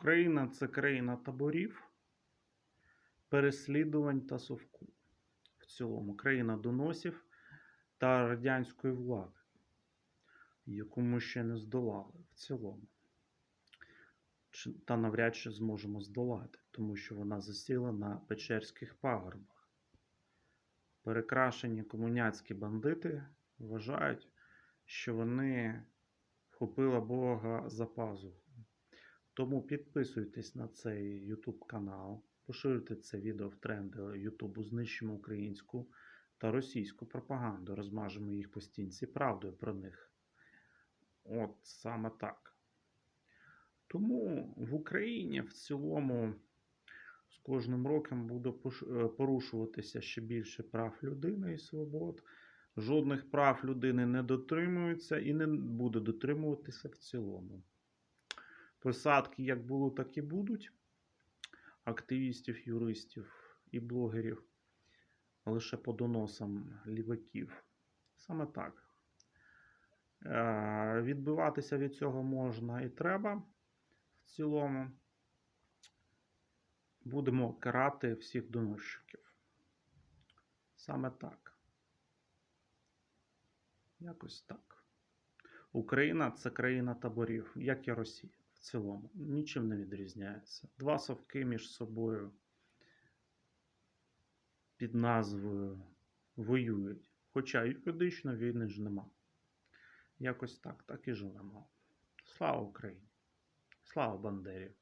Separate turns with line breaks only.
Україна це країна таборів, переслідувань та совку. В цілому країна доносів та радянської влади, яку ми ще не здолали в цілому. Та навряд чи зможемо здолати, тому що вона засіла на Печерських пагорбах. Перекрашені комуняцькі бандити вважають, що вони вхопили Бога за пазуху. Тому підписуйтесь на цей YouTube канал, поширюйте це відео в тренди YouTube, знищимо українську та російську пропаганду, розмажемо їх по стінці правдою про них. От саме так. Тому в Україні в цілому з кожним роком буде е, порушуватися ще більше прав людини і свобод. Жодних прав людини не дотримується і не буде дотримуватися в цілому. Посадки як було, так і будуть. Активістів, юристів і блогерів лише по доносам ліваків. Саме так. Е, Відбиватися від цього можна і треба в цілому. Будемо карати всіх доносчиків. Саме так. Якось так. Україна це країна таборів, як і Росія цілому. Нічим не відрізняється. Два совки між собою під назвою воюють. Хоча юридично війни ж нема. Якось так, так і живемо. Слава Україні! Слава Бандері!